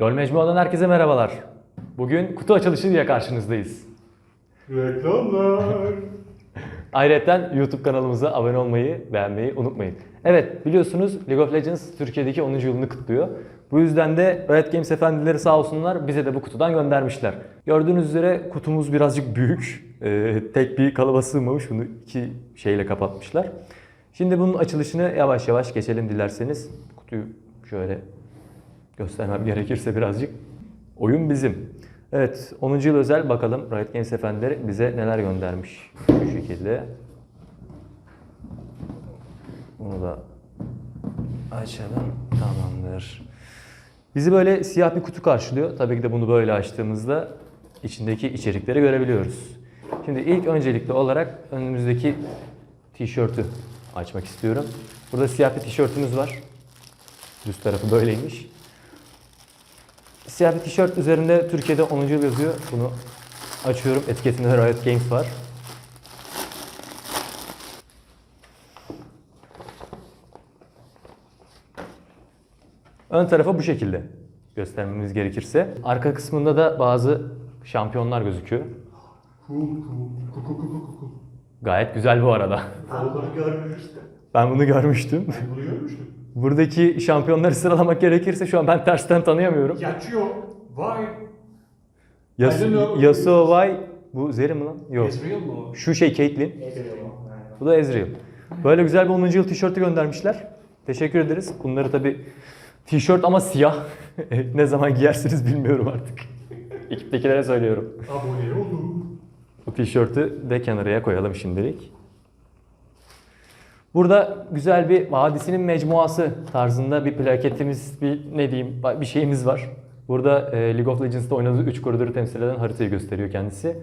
LOL Mecmua'dan herkese merhabalar. Bugün kutu açılışı diye karşınızdayız. Reklamlar. Ayrıca YouTube kanalımıza abone olmayı, beğenmeyi unutmayın. Evet biliyorsunuz League of Legends Türkiye'deki 10. yılını kutluyor. Bu yüzden de Riot Games efendileri sağ olsunlar bize de bu kutudan göndermişler. Gördüğünüz üzere kutumuz birazcık büyük. Ee, tek bir kalıba sığmamış. Bunu iki şeyle kapatmışlar. Şimdi bunun açılışını yavaş yavaş geçelim dilerseniz. Kutuyu şöyle göstermem gerekirse birazcık. Oyun bizim. Evet 10. yıl özel bakalım Riot Games efendileri bize neler göndermiş. Şu şekilde. Bunu da açalım. Tamamdır. Bizi böyle siyah bir kutu karşılıyor. Tabii ki de bunu böyle açtığımızda içindeki içerikleri görebiliyoruz. Şimdi ilk öncelikli olarak önümüzdeki tişörtü açmak istiyorum. Burada siyah bir tişörtümüz var. Düz tarafı böyleymiş. Siyah bir tişört üzerinde Türkiye'de 10. yıl yazıyor. Bunu açıyorum. Etiketinde de Riot Games var. Ön tarafa bu şekilde göstermemiz gerekirse. Arka kısmında da bazı şampiyonlar gözüküyor. Gayet güzel bu arada. Ben bunu görmemiştim. Ben bunu görmüştüm. Ben bunu görmüştüm. Buradaki şampiyonları sıralamak gerekirse şu an ben tersten tanıyamıyorum. Yachio. Vay. Yas. Yasuo Vay bu Zeri mi lan? Yok. Ezreal mı? Şu şey Caitlyn. Bu da Ezreal. Böyle güzel bir 10. yıl tişörtü göndermişler. Teşekkür ederiz. Bunları tabi tişört ama siyah. ne zaman giyersiniz bilmiyorum artık. Ekiptekilere söylüyorum. Abone olun. Bu tişörtü de kenarıya koyalım şimdilik. Burada güzel bir vadisinin mecmuası tarzında bir plaketimiz, bir ne diyeyim, bir şeyimiz var. Burada e, League of Legends'ta oynadığı 3 koridoru temsil eden haritayı gösteriyor kendisi.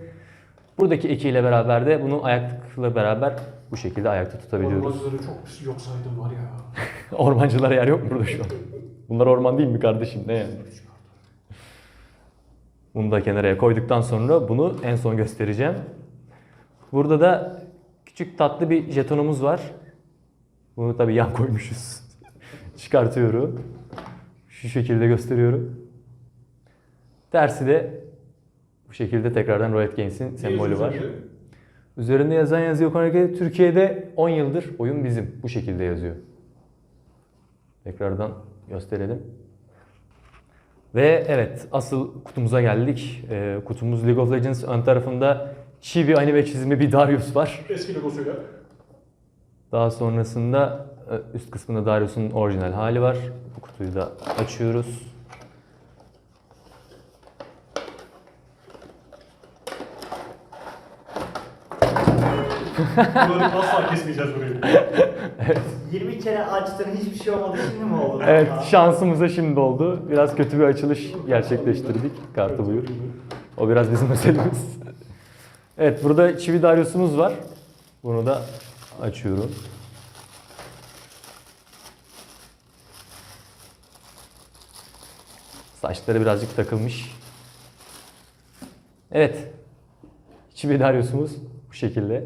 Buradaki ekiyle beraber de bunu ayakla beraber bu şekilde ayakta tutabiliyoruz. Ormanları çok yok saydım var ya. Ormancılara yer yok mu burada şu an? Bunlar orman değil mi kardeşim? Ne yani? Bunu da kenara koyduktan sonra bunu en son göstereceğim. Burada da küçük tatlı bir jetonumuz var. Bunu tabii yan koymuşuz. Çıkartıyorum. Şu şekilde gösteriyorum. Tersi de bu şekilde tekrardan Riot Games'in sembolü var. Üzerinde yazan yazı yok. Hareket Türkiye'de 10 yıldır oyun bizim. Bu şekilde yazıyor. Tekrardan gösterelim. Ve evet asıl kutumuza geldik. Ee, kutumuz League of Legends ön tarafında Chibi anime çizimi bir Darius var. Eski logosuyla. Daha sonrasında e, üst kısmında Darius'un orijinal hali var. Bu kutuyu da açıyoruz. Bunları asla kesmeyeceğiz burayı. 20 kere açtın hiçbir şey olmadı şimdi mi oldu? Evet şansımıza şimdi oldu. Biraz kötü bir açılış gerçekleştirdik. Kartı buyur. O biraz bizim meselemiz. Evet burada çivi Darius'umuz var. Bunu da açıyorum. Saçları birazcık takılmış. Evet. Çivi Darius'umuz bu şekilde.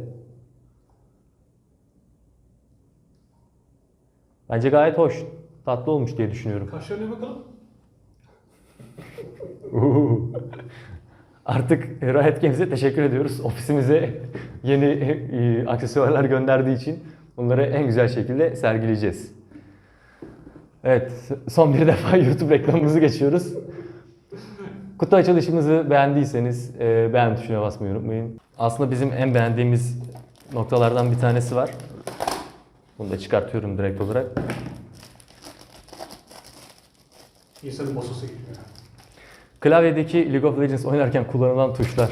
Bence gayet hoş. Tatlı olmuş diye düşünüyorum. Kaşlarına bakalım. Artık Riot Games'e teşekkür ediyoruz. Ofisimize yeni e, aksesuarlar gönderdiği için bunları en güzel şekilde sergileyeceğiz. Evet, son bir defa YouTube reklamımızı geçiyoruz. Kutu açılışımızı beğendiyseniz e, beğen tuşuna basmayı unutmayın. Aslında bizim en beğendiğimiz noktalardan bir tanesi var. Bunu da çıkartıyorum direkt olarak. İnsanın masası gibi. Klavyedeki League of Legends oynarken kullanılan tuşlar.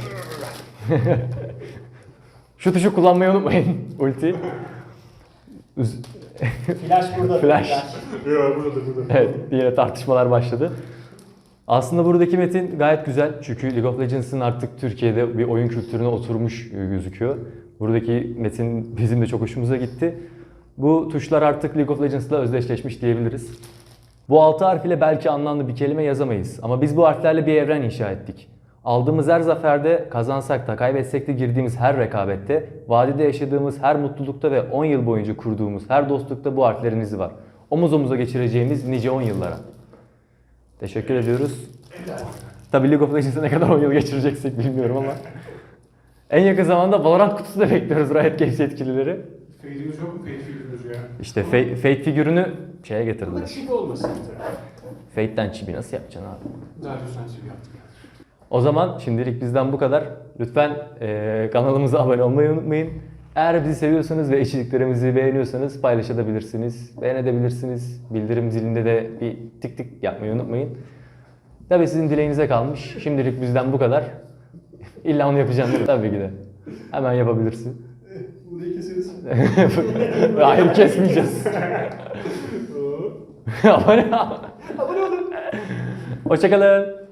Şu tuşu kullanmayı unutmayın. Ulti. Üz- Flash burada. Flash. Ya burada burada. evet, yine tartışmalar başladı. Aslında buradaki metin gayet güzel. Çünkü League of Legends'ın artık Türkiye'de bir oyun kültürüne oturmuş gözüküyor. Buradaki metin bizim de çok hoşumuza gitti. Bu tuşlar artık League of Legends'la özdeşleşmiş diyebiliriz. Bu altı harf ile belki anlamlı bir kelime yazamayız ama biz bu harflerle bir evren inşa ettik. Aldığımız her zaferde, kazansak da kaybetsek de girdiğimiz her rekabette, vadide yaşadığımız her mutlulukta ve 10 yıl boyunca kurduğumuz her dostlukta bu harflerin izi var. Omuz omuza geçireceğimiz nice 10 yıllara. Teşekkür ediyoruz. Tabii League of Legends'e ne kadar 10 yıl geçireceksek bilmiyorum ama. En yakın zamanda Valorant kutusu da bekliyoruz Riot Games yetkilileri. Fade'imiz yok mu? Fade figürümüz ya. İşte Fate, Fate figürünü şeye Ama getirdiler. çivi olmasın. Fate'den çibi nasıl yapacaksın abi? Zaten sen çivi yaptık. O zaman şimdilik bizden bu kadar. Lütfen eee, kanalımıza abone olmayı unutmayın. Eğer bizi seviyorsanız ve içeriklerimizi beğeniyorsanız paylaşabilirsiniz, beğenebilirsiniz. Bildirim zilinde de bir tık tık yapmayı unutmayın. Tabii sizin dileğinize kalmış. Şimdilik bizden bu kadar. İlla onu mi? Tabii ki de. Hemen yapabilirsin. Burayı keseriz. Hayır kesmeyeceğiz. abone Abone olun. Hoşçakalın.